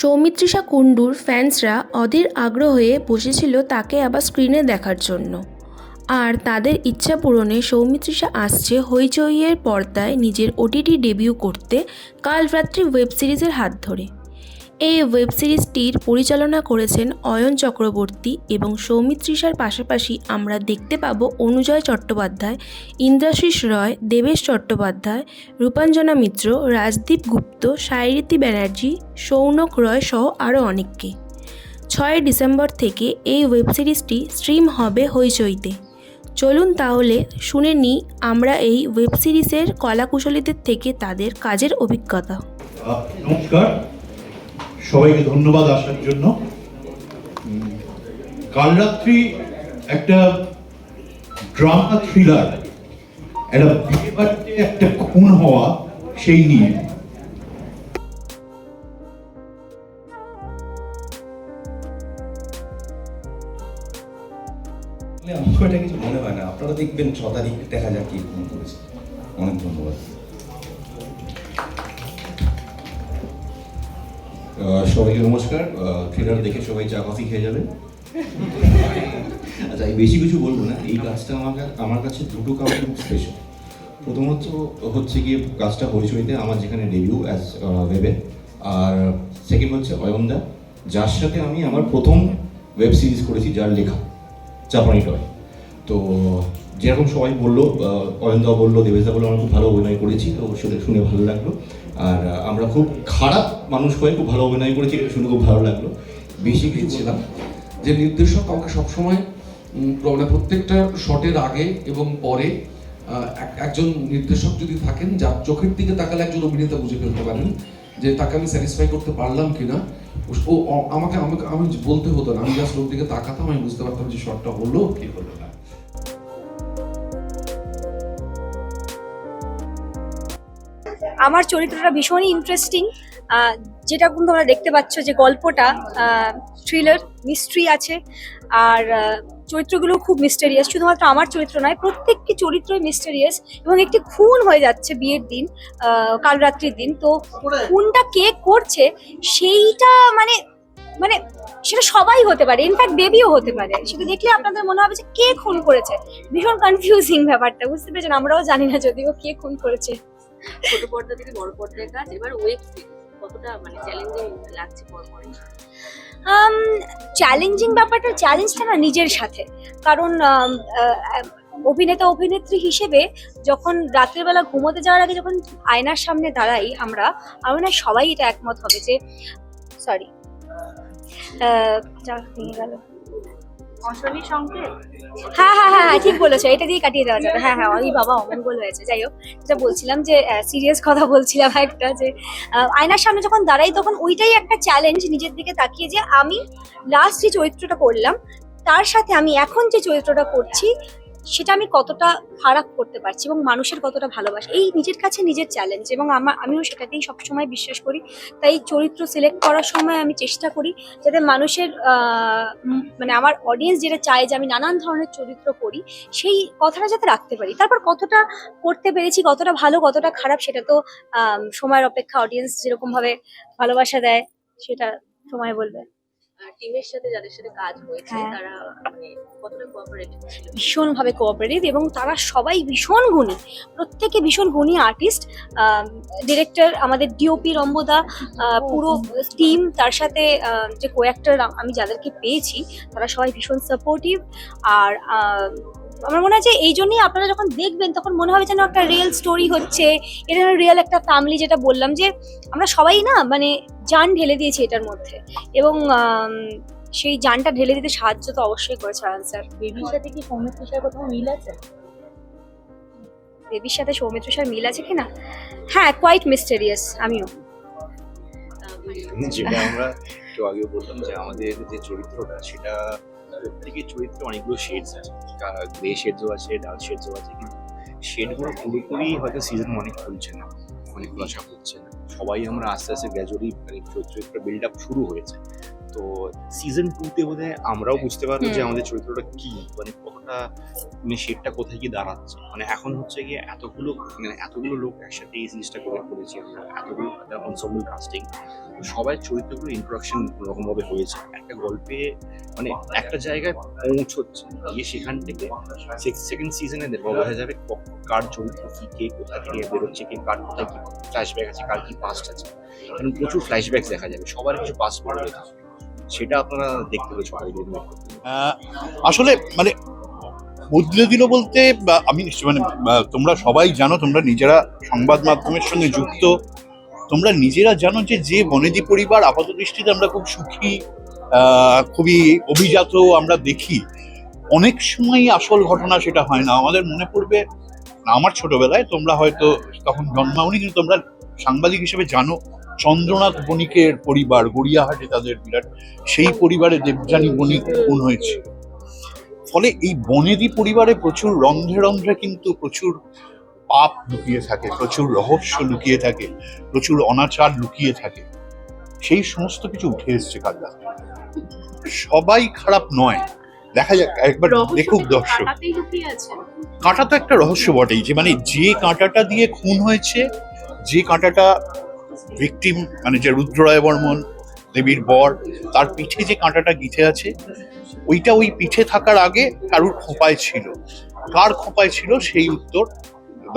সৌমিত্রিষা কুণ্ডুর ফ্যান্সরা অধীর আগ্রহ হয়ে বসেছিল তাকে আবার স্ক্রিনে দেখার জন্য। আর তাদের ইচ্ছা পূরণে সৌমিত্রিষা আসছে হইচইয়ের পর্দায় নিজের ওটিটি ডেবিউ করতে কাল রাত্রি ওয়েব সিরিজের হাত ধরে। এই ওয়েব সিরিজটির পরিচালনা করেছেন অয়ন চক্রবর্তী এবং সৌমিত্রিষার পাশাপাশি আমরা দেখতে পাবো অনুজয় চট্টোপাধ্যায়, ইন্দ্রাশিস রয়, দেবেশ চট্টোপাধ্যায়, রূপাঞ্জনা মিত্র, রাজদীপ গুপ্ত, সায়রিতি ব্যানার্জি, সৌনক রয় সহ আরও অনেককে। ছয় ডিসেম্বর থেকে এই ওয়েব সিরিজটি স্ট্রিম হবে হইচইতে। চলুন তাহলে শুনে নিই আমরা এই ওয়েব সিরিজের কলাকুশলীদের থেকে তাদের কাজের অভিজ্ঞতা। নমস্কার। সবাইকে ধন্যবাদ আসার জন্য। কাল রাত্রি একটা ড্রামা থ্রিলার, একটা বিয়ে বাড়িতে একটা খুন হওয়া, সেই নিয়ে। আমার এটা কিছু মনে হয় না। আপনারা দেখবেন ছ তারিখ দেখা যাক কি ফোন করেছে। অনেক ধন্যবাদ। সবাইকে নমস্কার। থ্রিলার দেখে সবাই চা, কফি খেয়ে যাবেন আচ্ছা এই বেশি কিছু বলব না। এই কাজটা আমার আমার কাছে দুটো কারণে খুব স্পেশাল প্রথমত হচ্ছে গিয়ে কাজটা হরিচইতে আমার যেখানে ডেবিউ অ্যাজ ওয়েবে আর সেকেন্ড হচ্ছে অয়নদা, যার সাথে আমি আমার প্রথম ওয়েব সিরিজ করেছি, যার লেখা, চাপানি টয়। তো যেরকম সবাই বলল অয়নদা বলল, দেবেশদা বলল, আমরা খুব ভালো অভিনয় করেছি, তো সেটা শুনে ভালো লাগল। আর আমরা খুব খারাপ মানুষ হয়ে খুব ভালো অভিনয় করেছি শুনে খুব ভালো লাগল। বেশি কিছু ছিলাম। যে নির্দেশক আমাকে সবসময় মানে প্রত্যেকটা শটের আগে এবং পরে একজন নির্দেশক যদি থাকেন, যার চোখের দিকে তাকালে একজন অভিনেতা বুঝে ফেলতে পারেন যে তাকে আমি স্যাটিসফাই করতে পারলাম কিনা। ও- আমাকে আমাকে, আমি বলতে হতো না, আমি জাস্ট ওর দিকে তাকাতাম, আমি বুঝতে পারতাম যে শটটা হলো কি হলো না। আমার চরিত্রটা ভীষণই ইন্টারেস্টিং যেটা কিন্তু তোমরা দেখতে পাচ্ছ যে গল্পটা থ্রিলার মিস্ট্রি আছে। আর চরিত্রগুলো খুব মিস্টেরিয়াস শুধুমাত্র আমার চরিত্র নয় প্রত্যেকটি চরিত্রই মিস্টেরিয়াস এবং একটি খুন হয়ে যাচ্ছে বিয়ের দিন আহ, কাল রাত্রির দিন। তো খুনটা কে করছে সেইটা মানে মানে সেটা সবাই হতে পারে। ইনফ্যাক্ট বেবিও হতে পারে। সেটা দেখলে আপনাদের মনে হবে যে কে খুন করেছে। ভীষণ কনফিউজিং ব্যাপারটা বুঝতে পেরেছেন? আমরাও জানি না যদিও কে খুন করেছে। ছোট পর্দা থেকে বড় পর্দায় কাজ এবার ওয়েব সিরিজ কতটা মানে চ্যালেঞ্জিং লাগছে পরপরই চ্যালেঞ্জিং ব্যাপারটা চ্যালেঞ্জটা না নিজের সাথে। কারণ অভিনেতা, অভিনেত্রী হিসেবে যখন রাত্রিবেলা ঘুমোতে যাওয়ার আগে যখন আয়নার সামনে দাঁড়াই আমরা আমি না সবাই এটা একমত হবে যে সরি যা গেল। হ্যাঁ হ্যাঁ হ্যাঁ হ্যাঁ, ঠিক বলেছ এটা দিয়ে কাটিয়ে দেওয়া যাবে। হ্যাঁ হ্যাঁ ওই বাবা অমঙ্গল হয়েছে যাই হোক যেটা বলছিলাম যে সিরিয়াস কথা বলছিলাম একটা যে আয়নার সামনে যখন দাঁড়াই তখন ওইটাই একটা চ্যালেঞ্জ নিজের দিকে তাকিয়ে যে আমি লাস্ট যে চরিত্রটা করলাম তার সাথে আমি এখন যে চরিত্রটা করছি সেটা আমি কতটা খারাপ করতে পারছি এবং মানুষের কতটা ভালোবাসি। এই নিজের কাছে নিজের চ্যালেঞ্জ এবং আমার আমিও সেটাকেই সবসময় বিশ্বাস করি। তাই চরিত্র সিলেক্ট করার সময় আমি চেষ্টা করি যাতে মানুষের মানে আমার অডিয়েন্স যেটা চায় যে আমি নানান ধরনের চরিত্র করি, সেই কথাটা যাতে রাখতে পারি। তারপর কতটা করতে পেরেছি, কতটা ভালো, কতটা খারাপ সেটা তো সময়ের অপেক্ষা অডিয়েন্স যেরকম ভাবে ভালোবাসা দেয়, সেটা সময় বলবে। টিমের সাথে যাদের সাথে কাজ হয়েছে হ্যাঁ। তারা মানে কতটা কোঅপারেটিভ ছিল? ভীষণভাবে কোঅপারেটিভ এবং তারা সবাই ভীষণ গুণী। প্রত্যেকে ভীষণ গুণী আর্টিস্ট ডিরেক্টর আমাদের ডিওপি রম্বদা পুরো টিম তার সাথে যে কো আমি যাদেরকে পেয়েছি তারা সবাই ভীষণ সাপোর্টিভ আর আমার মনে হয় যে এই জন্যই আপনারা যখন দেখবেন তখন মনে হবে যেন একটা রিয়েল স্টোরি হচ্ছে। এটা যেন রিয়েল একটা ফ্যামিলি যেটা বললাম যে আমরা সবাই না মানে জান ঢেলে দিয়েছি এটার মধ্যে। এবং সেই জানটা ঢেলে দিতে সাহায্য তো অবশ্যই করেছে আয়ান স্যার। বেবির সাথে কি সৌমিত্রিষার কোথাও মিল আছে? বেবির সাথে সৌমিত্র স্যার মিল আছে কিনা হ্যাঁ কোয়াইট মিস্টেরিয়াস আমিও। যেটা আমরা একটু আগেও বললাম যে আমাদের যে চরিত্রটা সেটা প্রত্যেকের চরিত্রে অনেকগুলো শেডস আছে? গ্রে শেডসও আছে ডার্ক শেডসও আছে কিন্তু শেডগুলো পুরোপুরি হয়তো সিজন অনেক খুলছে না অনেক খোলাসা করছে না। সবাই আমরা আস্তে আস্তে গ্র্যাজুয়ালি মানে একটা বিল্ড আপ শুরু হয়েছে। তো সিজন টুতে বোধহয় আমরাও বুঝতে পারব যে আমাদের চরিত্রটা কি মানে কতটা মানে শেপটা কোথায় গিয়ে দাঁড়াচ্ছে। মানে এখন হচ্ছে গিয়ে এতগুলো মানে এতগুলো লোক একসাথে এই জিনিসটা করে করেছি আমরা এতগুলো অনসম্বল কাস্টিং সবাই চরিত্রগুলো ইন্ট্রোডাকশন রকম ভাবে হয়েছে। একটা গল্পে মানে একটা জায়গায় পৌঁছচ্ছে গিয়ে সেখান থেকে সেকেন্ড সিজনে বোঝা যাবে কার চরিত্র কি কে কোথা থেকে বেরোচ্ছে কে কার কোথায় কি ফ্ল্যাশব্যাক আছে কার কি পাস্ট আছে। কারণ প্রচুর ফ্ল্যাশব্যাক দেখা যাবে সবার কিছু পাস্ট বেরোবে সেটা আপনারা দেখতে পেয়েছ আহ, আসলে মানে বদলে দিল বলতে আমি মানে তোমরা সবাই জানো তোমরা নিজেরা সংবাদ মাধ্যমের সঙ্গে যুক্ত তোমরা নিজেরা জানো যে যে বনেদি পরিবার আপাত দৃষ্টিতে আমরা খুব সুখী খুবই অভিজাত আমরা দেখি। অনেক সময় আসল ঘটনা সেটা হয় না। আমাদের মনে পড়বে আমার ছোটবেলায় তোমরা হয়তো তখন জন্মাওনি কিন্তু তোমরা সাংবাদিক হিসেবে জানো চন্দ্রনাথ বণিকের পরিবার গড়িয়াহাটে তাদের বিরাট সেই পরিবারে দেবযানী বণিক খুন হয়েছে। ফলে এই বনেদি পরিবারে প্রচুর রন্ধ্রে রন্ধ্রে কিন্তু প্রচুর পাপ লুকিয়ে থাকে প্রচুর রহস্য লুকিয়ে থাকে প্রচুর অনাচার লুকিয়ে থাকে। সেই সমস্ত কিছু উঠে এসছে কাল সবাই খারাপ নয়। দেখা যাক একবার দেখুক দর্শক। কাঁটা তো একটা রহস্য বটেই যে মানে যে কাঁটাটা দিয়ে খুন হয়েছে যে কাঁটাটা ভিকটিম মানে যে রুদ্ররায় বর্মন দেবীর বর, তার পিঠে যে কাঁটাটা গিথে আছে, ওইটা ওই পিঠে থাকার আগে কারুর খোপায় ছিল। কার খোপায় ছিল সেই উত্তর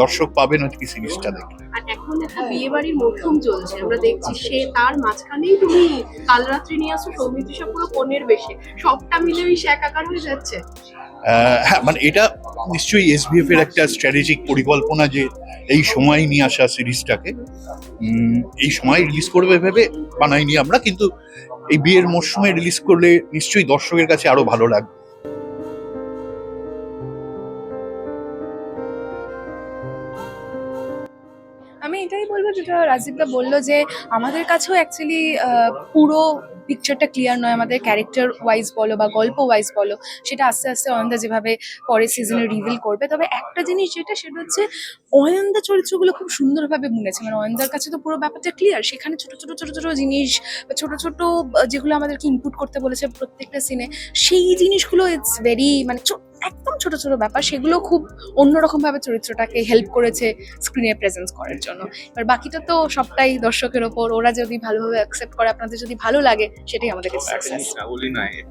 দর্শক পাবেন হচ্ছে সিরিজটা দেখে। এখন একটা বিয়ে বাড়ির মরশুম চলছে। আমরা দেখছি সে তার মাঝখানেই তুমি কাল রাত্রি নিয়ে আসো, সৌমিত্রিষা পুরো পনেরো বেশে। সবটা মিলে মিশে একাকার হয়ে যাচ্ছে। হ্যাঁ মানে এটা নিশ্চয়ই এসবিএফ এর একটা স্ট্র্যাটেজিক পরিকল্পনা যে এই সময় নিয়ে আসা সিরিজটাকে এই সময় রিলিজ করবে ভেবে বানাইনি আমরা, কিন্তু এই বিয়ের মরশুমে রিলিজ করলে নিশ্চয়ই দর্শকের কাছে আরও ভালো লাগবে। আমি এটাই বলব যেটা রাজীবদা বলল যে আমাদের কাছেও অ্যাকচুয়ালি পুরো পিকচারটা ক্লিয়ার নয়, আমাদের ক্যারেক্টার ওয়াইজ বলো বা গল্প ওয়াইজ বলো, সেটা আস্তে আস্তে অয়ন্দা যেভাবে পরের সিজনে রিভিল করবে। তবে একটা জিনিস যেটা, সেটা হচ্ছে অয়ন্দা চরিত্রগুলো খুব সুন্দরভাবে বুনেছে। মানে অয়ন্দার কাছে তো পুরো ব্যাপারটা ক্লিয়ার সেখানে ছোট ছোট ছোট ছোট জিনিস বা ছোট ছোট যেগুলো আমাদেরকে ইনপুট করতে বলেছে প্রত্যেকটা সিনে সেই জিনিসগুলো ইটস ভেরি মানে ছো- একদম ছোট ছোট ব্যাপার সেগুলো খুব অন্যরকম ভাবে চরিত্রটাকে হেল্প করেছে স্ক্রিনে প্রেজেন্স করার জন্য। এবার বাকিটা তো সবটাই দর্শকের ওপর ওরা যদি ভালোভাবে অ্যাকসেপ্ট করে আপনাদের যদি ভালো লাগে সেটাই আমাদের কাছে সাকসেস জিনিস না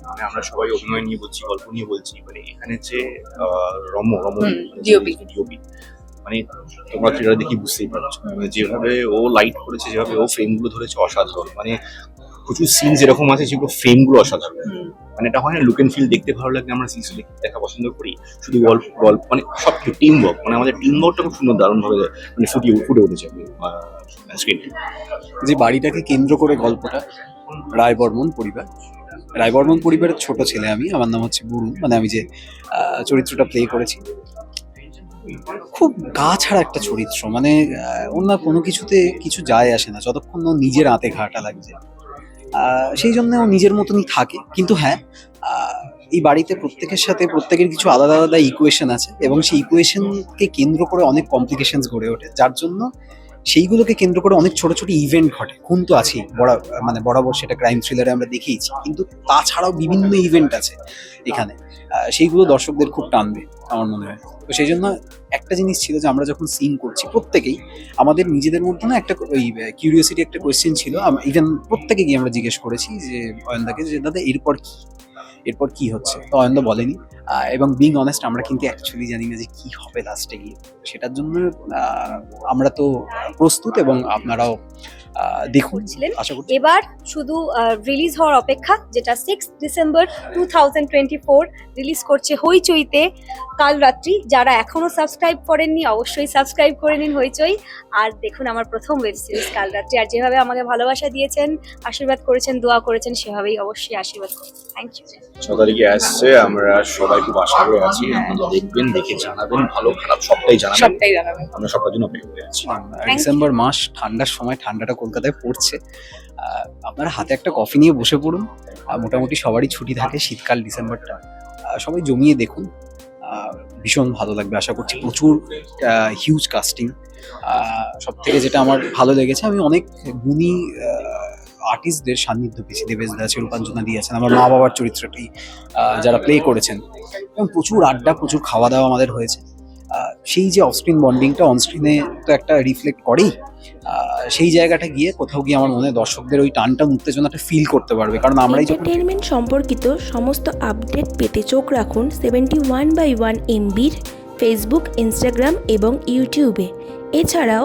মানে আমরা সবাই অভিনয় নিয়ে বলছি গল্প নিয়ে বলছি মানে এখানে যে রম রম DOP ডিওপি মানে তোমরা ট্রেলার দেখি বুঝতেই পারছ। মানে যেভাবে ও লাইট করেছে যেভাবে ও ফ্রেমগুলো ধরেছে অসাধারণ। মানে প্রচুর সিন যেরকম আছে সেগুলো ফ্রেমগুলো অসাধারণ। মানে এটা হয় না লুক এন্ড ফিল দেখতে ভালো লাগে আমরা সিরিজ দেখা পছন্দ করি। শুধু গল্প গল্প মানে সব টিম ওয়ার্ক মানে আমাদের টিম ওয়ার্কটা খুব সুন্দর দারুণ ভাবে মানে ফুটিয়ে, ফুটে উঠেছে স্ক্রিনে যে বাড়িটাকে কেন্দ্র করে গল্পটা, রায়বর্মন পরিবার। রায়বর্মন পরিবারের ছোট ছেলে আমি, আমার নাম হচ্ছে বুরু মানে আমি যে চরিত্রটা প্লে করেছি, খুব গা ছাড়া একটা চরিত্র মানে অন্য কোনো কিছুতে কিছু যায় আসে না, যতক্ষণ নিজের আতে ঘাটা লাগছে। সেই জন্য ও নিজের মতনই থাকে। কিন্তু হ্যাঁ এই বাড়িতে প্রত্যেকের সাথে প্রত্যেকের কিছু আলাদা আলাদা ইকুয়েশন আছে এবং সেই ইকুয়েশনকে কেন্দ্র করে অনেক কমপ্লিকেশনস গড়ে ওঠে। যার জন্য সেইগুলোকে কেন্দ্র করে অনেক ছোট ছোট ইভেন্ট ঘটে। খুন তো আছেই, বড় মানে বরাবর সেটা ক্রাইম থ্রিলারে আমরা দেখেইছি কিন্তু তাছাড়াও বিভিন্ন ইভেন্ট আছে এখানে। সেইগুলো দর্শকদের খুব টানবে, আমার মনে হয়। তো সেই জন্য একটা জিনিস ছিল যে আমরা যখন সিন করছি, প্রত্যেকেই আমাদের নিজেদের মধ্যে না একটা ওই কিউরিওসিটি একটা কোয়েশ্চেন ছিল। ইভেন প্রত্যেকে গিয়ে আমরা জিজ্ঞেস করেছি যে, অয়নদাকে যে, দাদা, এরপর কি? এরপর কি হচ্ছে? তো অয়নদা বলেনি। এবং বিং অনেস্ট আমরা কিন্তু অ্যাকচুয়ালি জানি না যে কি হবে লাস্টে গিয়ে। সেটার জন্য আহ, আমরা তো প্রস্তুত এবং আপনারাও আহ, দেখুন। আশা এবার শুধু রিলিজ হওয়ার অপেক্ষা যেটা six December two thousand twenty four release করছে হইচইতে কাল রাত্রি। যারা এখনও সাবস্ক্রাইব করেননি অবশ্যই সাবস্ক্রাইব করে নিন হইচই। আর দেখুন আমার প্রথম ওয়েব সিরিজ কাল রাত্রি। আর যেভাবে আমাকে ভালোবাসা দিয়েছেন আশীর্বাদ করেছেন দোয়া করেছেন সেভাবেই অবশ্যই আশীর্বাদ করুন। থ্যাংক ইউ ছ তারিখে আসছে আমরা সবাই খুব আশা করে আছি আপনারা দেখবেন দেখে জানাবেন ভালো খারাপ সবটাই জানাবেন। সবটাই জানাবেন। আমরা সবার জন্য অপেক্ষা করে আছি। ডিসেম্বর মাস ঠান্ডার সময় ঠান্ডাটা কলকাতায় পড়ছে। আপনারা হাতে একটা কফি নিয়ে বসে পড়ুন। মোটামুটি সবারই ছুটি থাকে শীতকাল ডিসেম্বরটা। সবাই জমিয়ে দেখুন। ভীষণ ভালো লাগবে আশা করছি প্রচুর হিউজ কাস্টিং সব থেকে যেটা আমার ভালো লেগেছে আমি অনেক গুণী আর্টিস্টদের সান্নিধ্য পেয়েছি আছে রূপাঞ্জনা দিয়ে আছেন আমার মা বাবার চরিত্রটি যারা প্লে করেছেন। এবং প্রচুর আড্ডা, প্রচুর খাওয়া দাওয়া আমাদের হয়েছে। সেই যে অফস্ক্রিন বন্ডিংটা অনস্ক্রিনে তো একটা রিফ্লেক্ট করেই। সেই জায়গাটা গিয়ে কোথাও গিয়ে আমার মনে হয় দর্শকদের ওই টানটা, উত্তেজনাটা ফিল করতে পারবে। কারণ আমরাই এন্টারটেনমেন্ট সম্পর্কিত সমস্ত আপডেট পেতে চোখ রাখুন সেভেন্টি ওয়ান বাই ওয়ান এমবির ফেসবুক ইনস্টাগ্রাম এবং ইউটিউবে এছাড়াও